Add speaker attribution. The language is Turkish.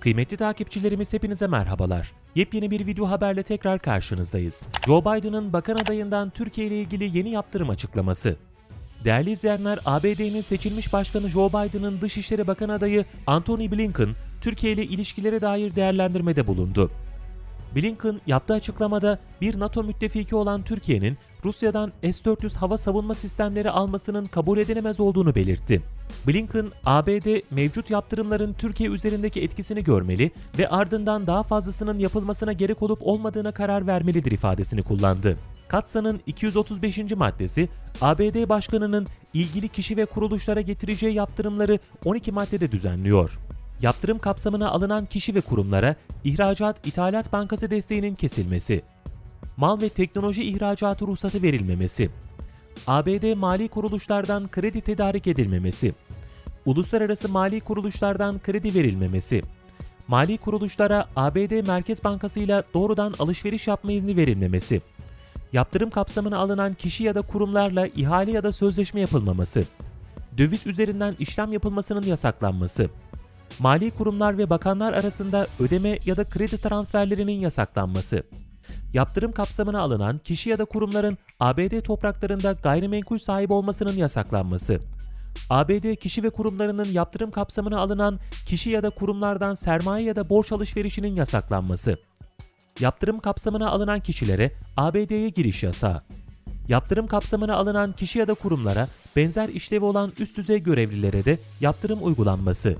Speaker 1: Kıymetli takipçilerimiz hepinize merhabalar. Yepyeni bir video haberle tekrar karşınızdayız. Joe Biden'ın bakan adayından Türkiye ile ilgili yeni yaptırım açıklaması. Değerli izleyenler, ABD'nin seçilmiş başkanı Joe Biden'ın Dışişleri Bakan adayı Antony Blinken, Türkiye ile ilişkilere dair değerlendirmede bulundu. Blinken yaptığı açıklamada bir NATO müttefiki olan Türkiye'nin Rusya'dan S-400 hava savunma sistemleri almasının kabul edilemez olduğunu belirtti. Blinken, ABD mevcut yaptırımların Türkiye üzerindeki etkisini görmeli ve ardından daha fazlasının yapılmasına gerek olup olmadığına karar vermelidir ifadesini kullandı. Katsa'nın 235. maddesi, ABD Başkanı'nın ilgili kişi ve kuruluşlara getireceği yaptırımları 12 maddede düzenliyor. Yaptırım kapsamına alınan kişi ve kurumlara İhracat İthalat Bankası desteğinin kesilmesi, mal ve teknoloji ihracatı ruhsatı verilmemesi, ABD mali kuruluşlardan kredi tedarik edilmemesi, uluslararası mali kuruluşlardan kredi verilmemesi, mali kuruluşlara ABD Merkez Bankası ile doğrudan alışveriş yapma izni verilmemesi, yaptırım kapsamına alınan kişi ya da kurumlarla ihale ya da sözleşme yapılmaması, döviz üzerinden işlem yapılmasının yasaklanması, mali kurumlar ve bakanlar arasında ödeme ya da kredi transferlerinin yasaklanması, yaptırım kapsamına alınan kişi ya da kurumların ABD topraklarında gayrimenkul sahibi olmasının yasaklanması, ABD kişi ve kurumlarının yaptırım kapsamına alınan kişi ya da kurumlardan sermaye ya da borç alışverişinin yasaklanması, yaptırım kapsamına alınan kişilere ABD'ye giriş yasağı, yaptırım kapsamına alınan kişi ya da kurumlara benzer işlevi olan üst düzey görevlilere de yaptırım uygulanması,